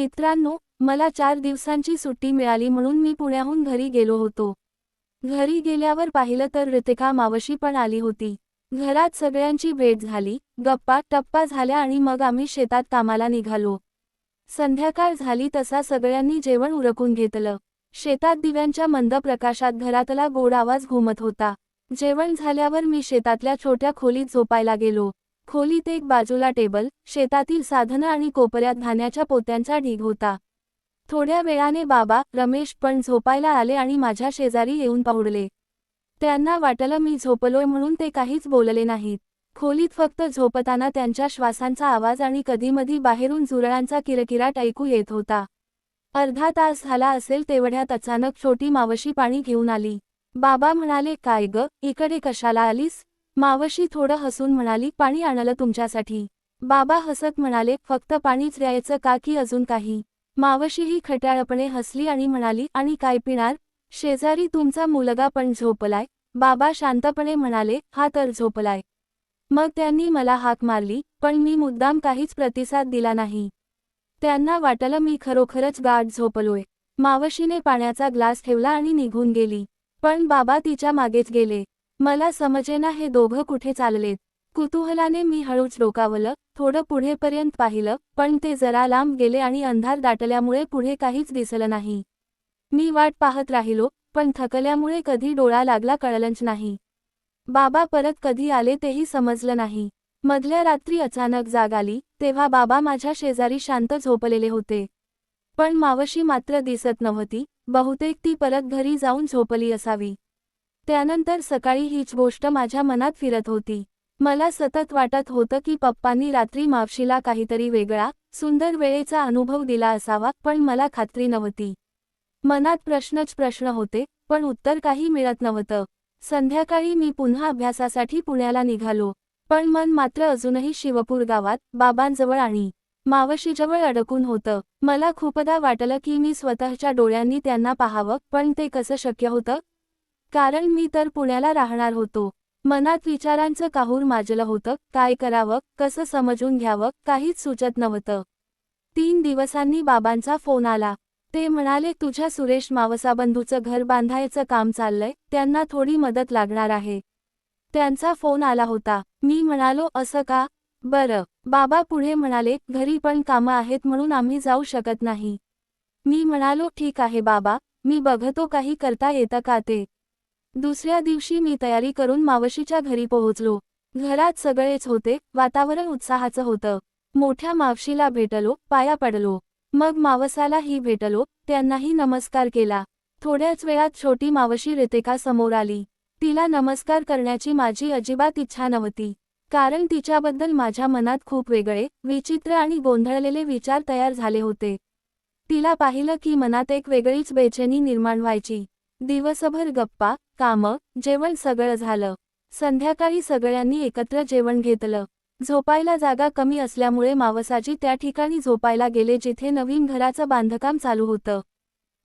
मित्रांनो मला चार दिवसांची सुट्टी मिळाली म्हणून मी पुण्याहून घरी गेलो होतो. घरी गेल्यावर पाहिलं तर ऋतिका मावशी पण आली होती. घरात सगळ्यांची भेट झाली गप्पा टप्पा झाल्या आणि मग आम्ही शेतात कामाला निघालो. संध्याकाळ झाली तसा सगळ्यांनी जेवण उरकून घेतलं. शेतात दिव्यांच्या मंद प्रकाशात घरातला गोड आवाज घुमत होता. जेवण झाल्यावर मी शेतातल्या छोट्या खोलीत झोपायला गेलो. खोलीत एक बाजूला टेबल शेतातील साधनं आणि कोपऱ्यात धान्याच्या पोत्यांचा ढीग होता. थोड्या वेळाने बाबा रमेश पण झोपायला आले आणि माझ्या शेजारी येऊन पाहुडले. त्यांना वाटलं मी झोपलोय म्हणून ते काहीच बोलले नाहीत. खोलीत फक्त झोपताना त्यांच्या श्वासांचा आवाज आणि कधीमधी बाहेरून झुरळांचा किरकिराट ऐकू येत होता. अर्धा तास झाला असेल तेवढ्यात अचानक छोटी मावशी पाणी घेऊन आली. बाबा म्हणाले काय ग इकडे कशाला आलीस? मावशी थोडं हसून म्हणाली पाणी आणलं तुमच्यासाठी. बाबा हसत म्हणाले फक्त पाणीच द्यायचं का की अजून काही? मावशीही खट्याळपणे हसली आणि म्हणाली आणि काय पिणार? शेजारी तुमचा मुलगा पण झोपलाय. बाबा शांतपणे म्हणाले हा तर झोपलाय. मग त्यांनी मला हाक मारली पण मी मुद्दाम काहीच प्रतिसाद दिला नाही. त्यांना वाटलं मी खरोखरच गाठ झोपलोय. मावशीने पाण्याचा ग्लास ठेवला आणि निघून गेली. पण बाबा तिच्या मागेच गेले. मला समजेना हे दोघं कुठे चाललेत. कुतूहलाने मी हळूच डोकावलं थोडं पुढेपर्यंत पाहिलं पण ते जरा लांब गेले आणि अंधार दाटल्यामुळे पुढे काहीच दिसलं नाही. मी वाट पाहत राहिलो पण थकल्यामुळे कधी डोळा लागला कळलंच नाही. बाबा परत कधी आले तेही समजलं नाही. मधल्या रात्री अचानक जाग आली तेव्हा बाबा माझ्या शेजारी शांत झोपलेले होते. पण मावशी मात्र दिसत नव्हती बहुतेक ती परत घरी जाऊन झोपली असावी. त्यानंतर सकाळी हीच गोष्ट माझ्या मनात फिरत होती. मला सतत वाटत होतं की पप्पांनी रात्री मावशीला काहीतरी वेगळा सुंदर वेळेचा अनुभव दिला असावा पण मला खात्री नव्हती. मनात प्रश्नच प्रश्न होते पण उत्तर काही मिळत नव्हतं. संध्याकाळी मी पुन्हा अभ्यासासाठी पुण्याला निघालो. पण मन मात्र अजूनही शिवपूर गावात बाबांजवळ आणि मावशीजवळ अडकून होतं. मला खूपदा वाटलं की मी स्वतःच्या डोळ्यांनी त्यांना पाहावं पण ते कसं शक्य होतं कारण मी तर पुण्याला राहणार होतो. मनात विचारांचं काहूर माजलं होतं. काय करावं? कसं समजून घ्यावं? काहीच सुचत नव्हतं. तीन दिवसांनी बाबांचा फोन आला. ते म्हणाले तुझ्या सुरेश मावसाबंधूचं घर बांधायचं काम चाललंय. त्यांना थोडी मदत लागणार आहे. त्यांचा फोन आला होता. मी म्हणालो असं का? बरं. बाबा पुढे म्हणाले घरी पण कामं आहेत म्हणून आम्ही जाऊ शकत नाही. मी म्हणालो ठीक आहे बाबा. मी बघतो काही करता येतं का ते. दुसऱ्या दिवशी मी तयारी करून मावशीच्या घरी पोहोचलो. घरात सगळेच होते वातावरण उत्साहाचं होतं. मोठ्या मावशीला भेटलो पाया पडलो. मग मावसालाही भेटलो त्यांनाही नमस्कार केला. थोड्याच वेळात छोटी मावशी रितिका समोर आली. तिला नमस्कार करण्याची माझी अजिबात इच्छा नव्हती. कारण तिच्याबद्दल माझ्या मनात खूप वेगळे विचित्र आणि गोंधळलेले विचार तयार झाले होते. तिला पाहिलं की मनात एक वेगळीच बेचैनी निर्माण व्हायची. दिवसभर गप्पा कामं जेवण सगळं झालं. संध्याकाळी सगळ्यांनी एकत्र जेवण घेतलं. झोपायला जागा कमी असल्यामुळे मावसाजी त्या ठिकाणी झोपायला गेले जिथे नवीन घराचं बांधकाम चालू होतं.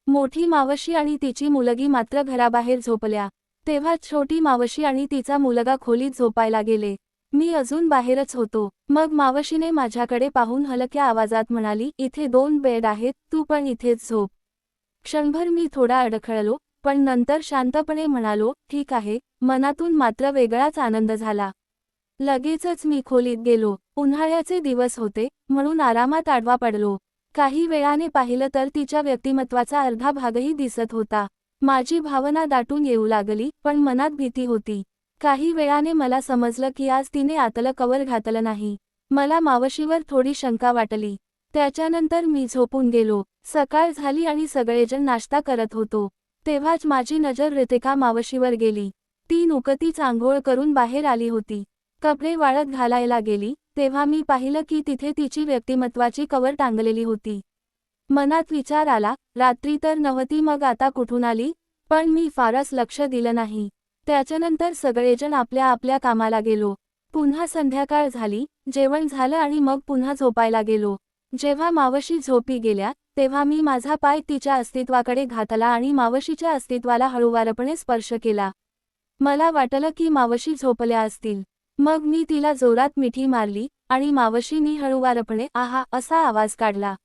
मोठी मावशी आणि तिची मुलगी मात्र घराबाहेर झोपल्या. तेव्हा छोटी मावशी आणि तिचा मुलगा खोलीत झोपायला गेले. मी अजून बाहेरच होतो. मग मावशीने माझ्याकडे पाहून हलक्या आवाजात म्हणाली इथे दोन बेड आहेत तू पण इथेच झोप. क्षणभर मी थोडा अडखळलो पण नंतर शांतपणे म्हणालो ठीक आहे. मनातून मात्र वेगळाच आनंद झाला. लगेचच मी खोलीत गेलो. उन्हाळ्याचे दिवस होते म्हणून आरामात आडवा पडलो. काही वेळाने पाहिलं तर तिच्या व्यक्तिमत्वाचा अर्धा भागही दिसत होता. माझी भावना दाटून येऊ लागली पण मनात भीती होती. काही वेळाने मला समजलं की आज तिने आतलं कवर घातलं नाही. मला मावशीवर थोडी शंका वाटली. त्याच्यानंतर मी झोपून गेलो. सकाळ झाली आणि सगळेजण नाश्ता करत होतो. तेव्हाच माझी नजर रितिका मावशीवर गेली. ती नुकतीच आंघोळ करून बाहेर आली होती. कपडे वाळत घालायला गेली तेव्हा मी पाहिलं की तिथे तिची व्यक्तिमत्वाची कवर टांगलेली होती. मनात विचार आला रात्री तर नव्हती मग आता कुठून आली? पण मी फारच लक्ष दिलं नाही. त्याच्यानंतर सगळेजण आपल्या आपल्या कामाला गेलो. पुन्हा संध्याकाळ झाली जेवण झालं आणि मग पुन्हा झोपायला गेलो. जेव्हा मावशी झोपी गेल्या तेव्हा मी माझा पाय तिच्या अस्तित्वाकडे घातला आणि मावशीच्या अस्तित्वाला हळूवारपणे स्पर्श केला. मला वाटलं की मावशी झोपल्या असतील. मग मी तिला जोरात मिठी मारली आणि मावशीनी हळूवारपणे आहा असा आवाज काढला.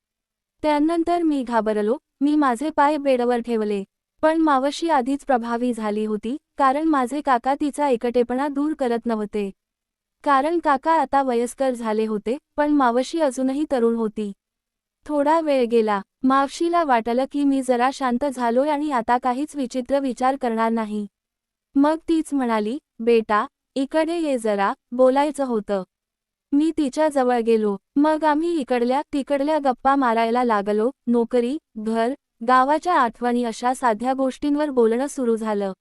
त्यानंतर मी घाबरलो. मी माझे पाय बेडवर ठेवले. पण मावशी आधीच प्रभावी झाली होती कारण माझे काका तिचा एकटेपणा दूर करत नव्हते. कारण काका आता वयस्कर झाले होते पण मावशी अजूनही तरुण होती. थोडा वेळ गेला. मावशीला वाटलं की मी जरा शांत झालोय आणि आता काहीच विचित्र विचार करणार नाही. मग तीच म्हणाली बेटा इकडे ये जरा बोलायचं होतं. मी तिच्या जवळ गेलो. मग आम्ही इकडल्या तिकडल्या गप्पा मारायला लागलो. नोकरी घर गावाच्या आठवणी अशा साध्या गोष्टींवर बोलणं सुरू झालं.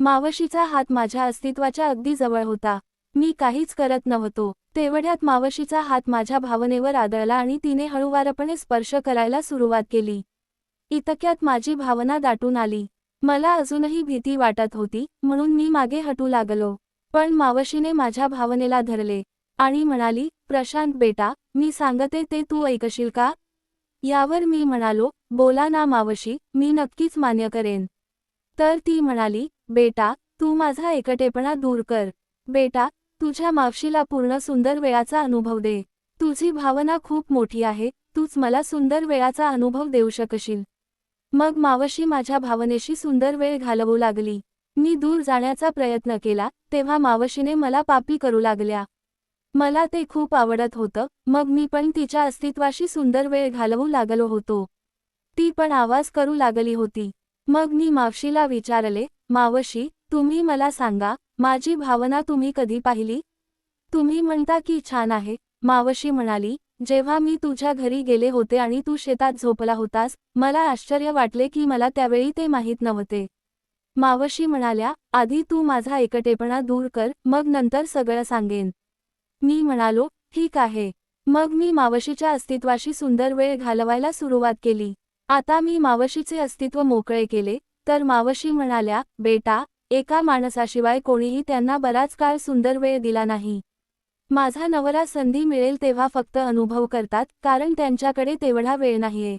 मावशीचा हात माझ्या अस्तित्वाच्या अगदी जवळ होता. मी काहीच करत नव्हतो. तेवढ्यात मावशीचा हात माझ्या भावनेवर आदळला आणि तिने हळूवारपणे स्पर्श करायला सुरुवात केली. इतक्यात माझी भावना दाटून आली. मला अजूनही भीती वाटत होती म्हणून मी मागे हटू लागलो. पण मावशीने माझ्या भावनेला धरले आणि म्हणाली प्रशांत बेटा मी सांगते ते तू ऐकशील का? यावर मी म्हणालो बोला ना मावशी मी नक्कीच मान्य करेन. तर ती म्हणाली बेटा तू माझा एकटेपणा दूर कर. बेटा तुझ्या मावशीला पूर्ण सुंदर वेळाचा अनुभव दे. तुझी भावना खूप मोठी आहे तूच मला सुंदर वेळाचा अनुभव देऊ शकशील. मग मावशी माझ्या भावनेशी सुंदर वेळ घालवू लागली. मी दूर जाण्याचा प्रयत्न केला तेव्हा मावशीने मला पापी करू लागल्या. मला ते खूप आवडत होतं मग मी पण तिच्या अस्तित्वाशी सुंदर वेळ घालवू लागलो होतो. ती पण आवाज करू लागली होती. मग मी मावशीला विचारले मावशी तुम्ही मला सांगा माझी भावना तुम्ही कधी पाहिली? तुम्ही म्हणता की छान आहे मावशी म्हणाली. जेव्हा मी तुझ्या घरी गेले होते आणि तू शेतात झोपला होतास मला आश्चर्य वाटले की मला त्यावेळी ते माहीत नव्हते. मावशी म्हणाल्या आधी तू माझा एकटेपणा दूर कर मग नंतर सगळं सांगेन. मी म्हणालो ठीक आहे. मग मी मावशीच्या अस्तित्वाशी सुंदर वेळ घालवायला सुरुवात केली. आता मी मावशीचे अस्तित्व मोकळे केले तर मावशी म्हणाल्या बेटा एका माणसाशिवाय कोणीही त्यांना बराच काळ सुंदर वेळ दिला नाही. माझा नवरा संधी मिळेल तेव्हा फक्त अनुभव करतात कारण त्यांच्याकडे तेवढा वेळ नाहीये.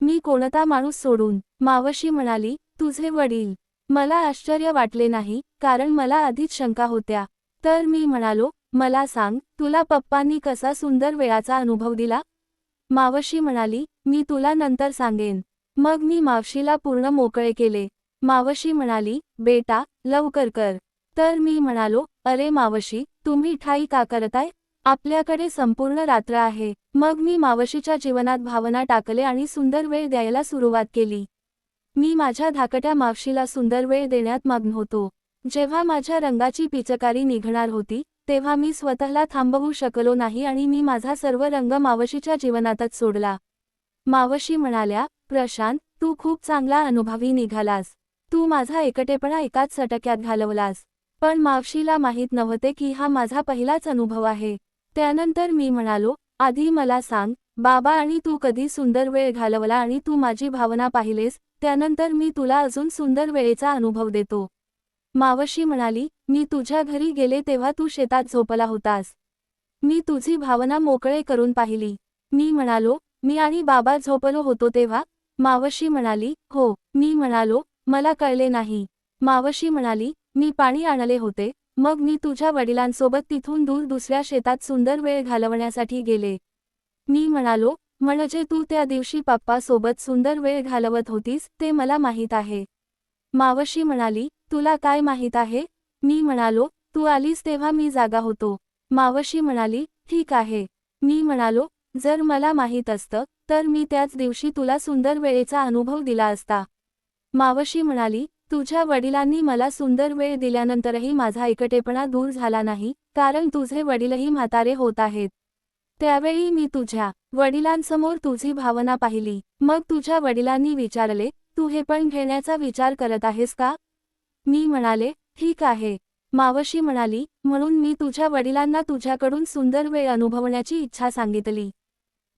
मी कोणता माणूस सोडून मावशी म्हणाली तुझे वडील. मला आश्चर्य वाटले नाही कारण मला आधीच शंका होत्या. तर मी म्हणालो मला सांग तुला पप्पांनी कसा सुंदर वेळाचा अनुभव दिला? मावशी म्हणाली मी तुला नंतर सांगेन. मग मी मावशीला पूर्ण मोकळे केले. मावशी म्हणाली बेटा लवकर कर. तर मी म्हणालो अरे मावशी तुम्ही ठाई का करताय? आपल्याकडे संपूर्ण रात्र आहे. मग मी मावशीच्या जीवनात भावना टाकले आणि सुंदर वेळ द्यायला सुरुवात केली. मी माझ्या धाकट्या मावशीला सुंदर वेळ देण्यात मग्न होतो. जेव्हा माझ्या रंगाची पिचकारी निघणार होती तेव्हा मी स्वतःला थांबवू शकलो नाही आणि मी माझा सर्व रंग मावशीच्या जीवनातच सोडला. मावशी म्हणाल्या प्रशांत तू खूप चांगला अनुभवी निघालास. तू माझा एकटेपणा एकाच सटक्यात घालवलास. पण मावशीला माहीत नव्हते की हा माझा पहिलाच अनुभव आहे. त्यानंतर मी म्हणालो आधी मला सांग बाबा आणि तू कधी सुंदर वेळ घालवला आणि तू माझी भावना पाहिलेस? त्यानंतर मी तुला अजून सुंदर वेळेचा अनुभव देतो मावशी म्हणाली मी तुझ्या घरी गेले तेव्हा तू शेतात झोपला होतास. मी तुझी भावना मोकळे करून पाहिली. मी म्हणालो मी आणि बाबा झोपलो होतो तेव्हा मावशी म्हणाली हो मी म्हणालो मला कळले नाही. मावशी म्हणाली मी पाणी आणले होते. मग मी तुझ्या वडिलांसोबत तिथून दूर दुसऱ्या शेतात सुंदर वेळ घालवण्यासाठी गेले. मी म्हणालो म्हणजे तू त्या दिवशी पप्पासोबत सुंदर वेळ घालवत होतीस ते मला माहीत आहे. मावशी म्हणाली तुला काय माहीत आहे? मी म्हणालो तू आलीस तेव्हा मी जागा होतो. मावशी म्हणाली ठीक आहे. मी म्हणालो जर मला माहीत असतं तर मी त्याच दिवशी तुला सुंदर वेळेचा अनुभव दिला असता. मावशी म्हणाली तुझ्या वडिलांनी मला सुंदर वेळ दिल्यानंतरही माझा एकटेपणा दूर झाला नाही कारण तुझे वडीलही म्हातारे होत आहेत. त्यावेळी मी तुझ्या वडिलांसमोर तुझी भावना पाहिली. मग तुझ्या वडिलांनी विचारले तू हे पण घेण्याचा विचार करत आहेस का? मी म्हणाले ठीक आहे. मावशी म्हणाली म्हणून मी तुझ्या वडिलांना तुझ्याकडून सुंदर वेळ अनुभवण्याची इच्छा सांगितली.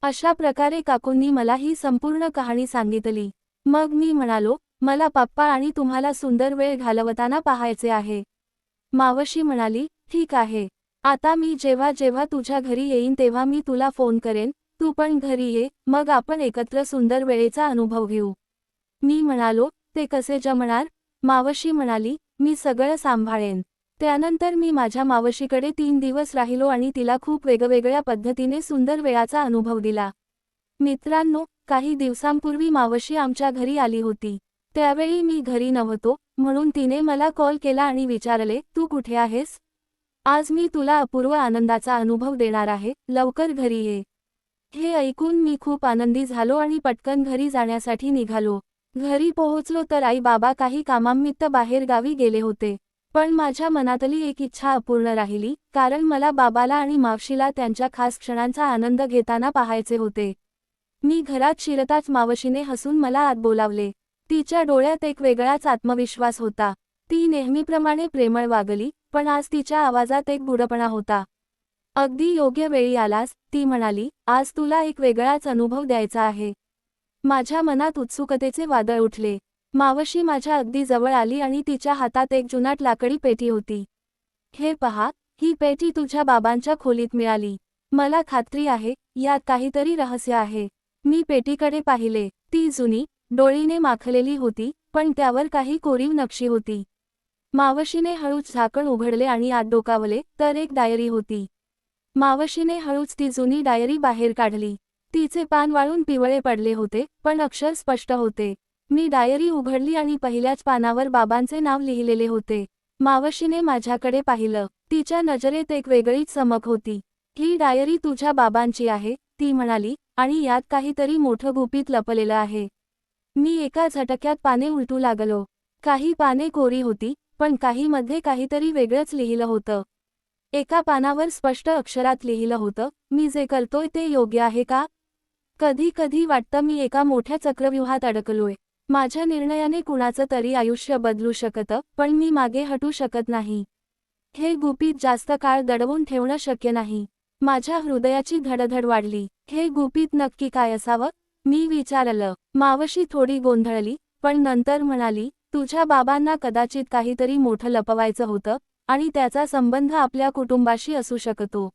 अशा प्रकारे काकूंनी मला ही संपूर्ण कहाणी सांगितली. मग मी म्हणालो मला पप्पा आणि तुम्हाला सुंदर वेळ घालवताना पाहायचे आहे. मावशी म्हणाली ठीक आहे. आता मी जेव्हा जेव्हा तुझ्या घरी येईन तेव्हा मी तुला फोन करेन. तू पण घरी ये मग आपण एकत्र सुंदर वेळेचा अनुभव घेऊ. मी म्हणालो ते कसे जमणार? मावशी म्हणाली मी सगळं सांभाळेन. त्यानंतर मी माझ्या मावशीकडे तीन दिवस राहिलो आणि तिला खूप वेगवेगळ्या पद्धतीने सुंदर वेळाचा अनुभव दिला. मित्रांनो काही दिवसांपूर्वी मावशी आमच्या घरी आली होती. त्यावेळी मी घरी नव्हतो म्हणून तिने मला कॉल केला आणि विचारले तू कुठे आहेस? आज मी तुला अपूर्व आनंदाचा अनुभव देणार आहे लवकर घरी ये. हे ऐकून मी खूप आनंदी झालो आणि पटकन घरी जाण्यासाठी निघालो. घरी पोहोचलो तर आई बाबा काही कामानिमित्त बाहेर गावी गेले होते. पण माझ्या मनातली एक इच्छा अपूर्ण राहिली कारण मला बाबाला आणि मावशीला त्यांच्या खास क्षणांचा आनंद घेताना पाहायचे होते. मी घरात शिरताच मावशीने हसून मला आत बोलावले. तिच्या डोळ्यात एक वेगळाच आत्मविश्वास होता. ती नेहमीप्रमाणे प्रेमळ वागली पण आज तिच्या आवाजात एक बुडपणा होता. अगदी योग्य वेळी आलास ती म्हणाली आज तुला एक वेगळाच अनुभव द्यायचा आहे. माझ्या मनात उत्सुकतेचे वादळ उठले. मावशी माझ्या अगदी जवळ आली आणि तिच्या हातात एक जुनाट लाकडी पेटी होती. हे पहा ही पेटी तुझ्या बाबांच्या खोलीत मिळाली. मला खात्री आहे यात काहीतरी रहस्य आहे. मी पेटीकडे पाहिले. ती जुनी डोळीने माखलेली होती पण त्यावर काही कोरीव नक्षी होती. मावशीने हळूच झाकण उघडले आणि आत डोकावले तर एक डायरी होती. मावशीने हळूच ती जुनी डायरी बाहेर काढली. तिचे पान वाळून पिवळे पडले होते पण अक्षर स्पष्ट होते. मी डायरी उघडली आणि पहिल्याच पानावर बाबांचे नाव लिहिलेले होते. मावशीने माझ्याकडे पाहिलं. तिच्या नजरेत एक वेगळीच चमक होती. ही डायरी तुझ्या बाबांची आहे ती म्हणाली आणि यात काहीतरी मोठं गुपित लपलेलं आहे. मी एका झटक्यात पाने उलटू लागलो. काही पाने कोरी होती पण काही मध्ये काहीतरी वेगळंच लिहिलं होतं. एका पानावर स्पष्ट अक्षरात लिहिलं होतं मी जे करतोय ते योग्य आहे का? कधी कधी वाटतं मी एका मोठ्या चक्रव्यूहात अडकलोय. माझ्या निर्णयाने कुणाचं तरी आयुष्य बदलू शकतं पण मी मागे हटू शकत नाही. हे गुपित जास्त काळ दडवून ठेवणं शक्य नाही. माझ्या हृदयाची धडधड वाढली. हे गुपित नक्की काय असावं? मी विचारलं मावशी थोडी गोंधळली पण नंतर म्हणाली तुझ्या बाबांना कदाचित काहीतरी मोठं लपवायचं होतं आणि त्याचा संबंध आपल्या कुटुंबाशी असू शकतो.